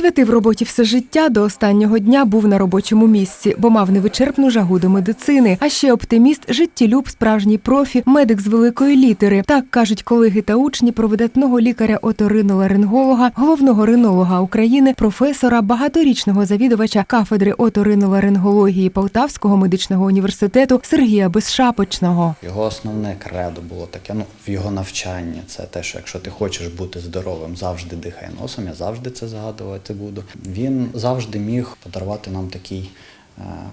Присвятив роботі все життя до останнього дня був на робочому місці, бо мав невичерпну жагу до медицини. А ще оптиміст, життєлюб, справжній профі, медик з великої літери. Так кажуть колеги та учні про видатного лікаря оториноларинголога, головного ринолога України, професора, багаторічного завідувача кафедри оториноларингології Полтавського медичного університету Сергія Безшапочного. Його основне кредо було таке, ну, в його навчанні. Це те, що якщо ти хочеш бути здоровим, завжди дихай носом, я завжди це згадувати буду. Він завжди міг подарувати нам такий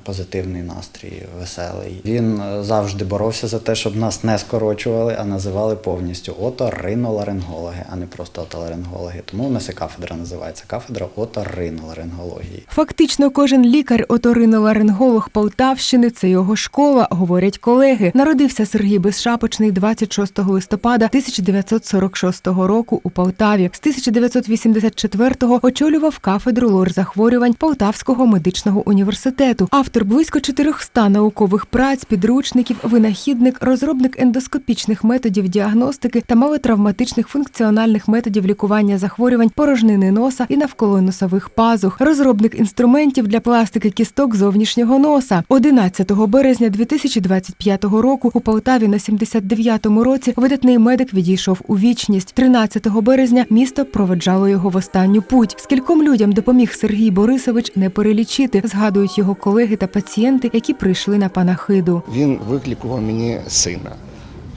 позитивний настрій, веселий. Він е, завжди боровся за те, щоб нас не скорочували, а називали повністю оториноларингологи, а не просто отоларингологи. Тому у нас і кафедра називається кафедра оториноларингології. Фактично, кожен лікар оториноларинголог Полтавщини це його школа, говорять колеги. Народився Сергій Безшапочний 26 листопада 1946 року у Полтаві. З 1984-го очолював кафедру лор-захворювань Полтавського медичного університету. Автор близько 400 наукових праць, підручників, винахідник, розробник ендоскопічних методів діагностики та малотравматичних функціональних методів лікування захворювань порожнини носа і навколоносових пазух, розробник інструментів для пластики кісток зовнішнього носа. 11 березня 2025 року у Полтаві на 79-му році видатний медик відійшов у вічність. 13 березня місто проведжало його в останню путь. Скільком людям допоміг Сергій Борисович не перелічити, згадують його колеги та пацієнти, які прийшли на панахиду. Він викликував мені сина.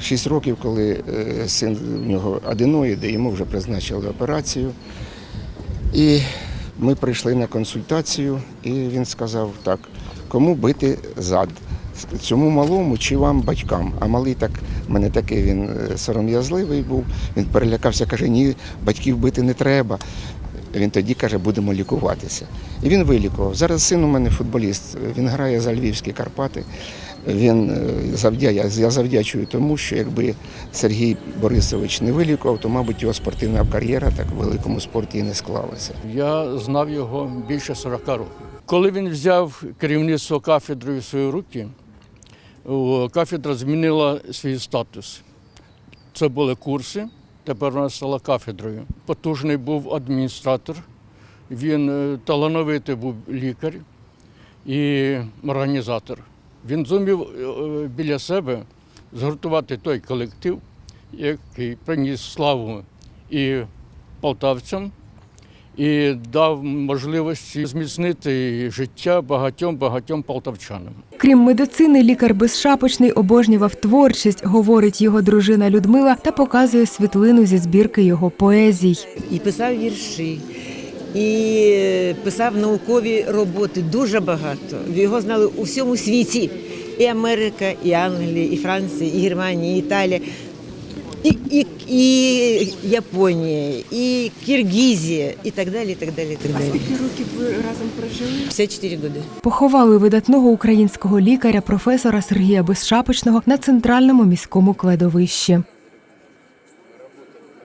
Шість років, коли е, син в нього аденоїди, йому вже призначили операцію. І ми прийшли на консультацію, і він сказав так, кому бити зад? Цьому малому чи вам батькам? А малий так, мене такий він е, сором'язливий був, він перелякався, каже, ні, батьків бити не треба. Він тоді каже, будемо лікуватися. І він вилікував. Зараз син у мене футболіст, він грає за Львівські Карпати. Він е, завдя, я, завдячую тому, що якби Сергій Борисович не вилікував, то, мабуть, його спортивна кар'єра так в великому спорті і не склалася. Я знав його більше 40 років. Коли він взяв керівництво кафедри в свої руки, кафедра змінила свій статус. Це були курси, тепер вона стала кафедрою. Потужний був адміністратор, він е, талановитий був лікар і організатор. Він зумів е, е, біля себе згуртувати той колектив, який приніс славу і полтавцям, і дав можливості зміцнити життя багатьом багатьом полтавчанам. Крім медицини, лікар безшапочний обожнював творчість, говорить його дружина Людмила та показує світлину зі збірки його поезій. і писав вірші, і писав наукові роботи дуже багато. Його знали у всьому світі. І Америка, і Англія, і Франція, і Германія, і Італія, і, і, и Японія, і Киргизия, і так далі. и так далі, и так далі. Скільки років ви разом прожили? 54 года. Поховали видатного українського лікаря, професора Сергія Безшапочного на центральному міському кладовищі.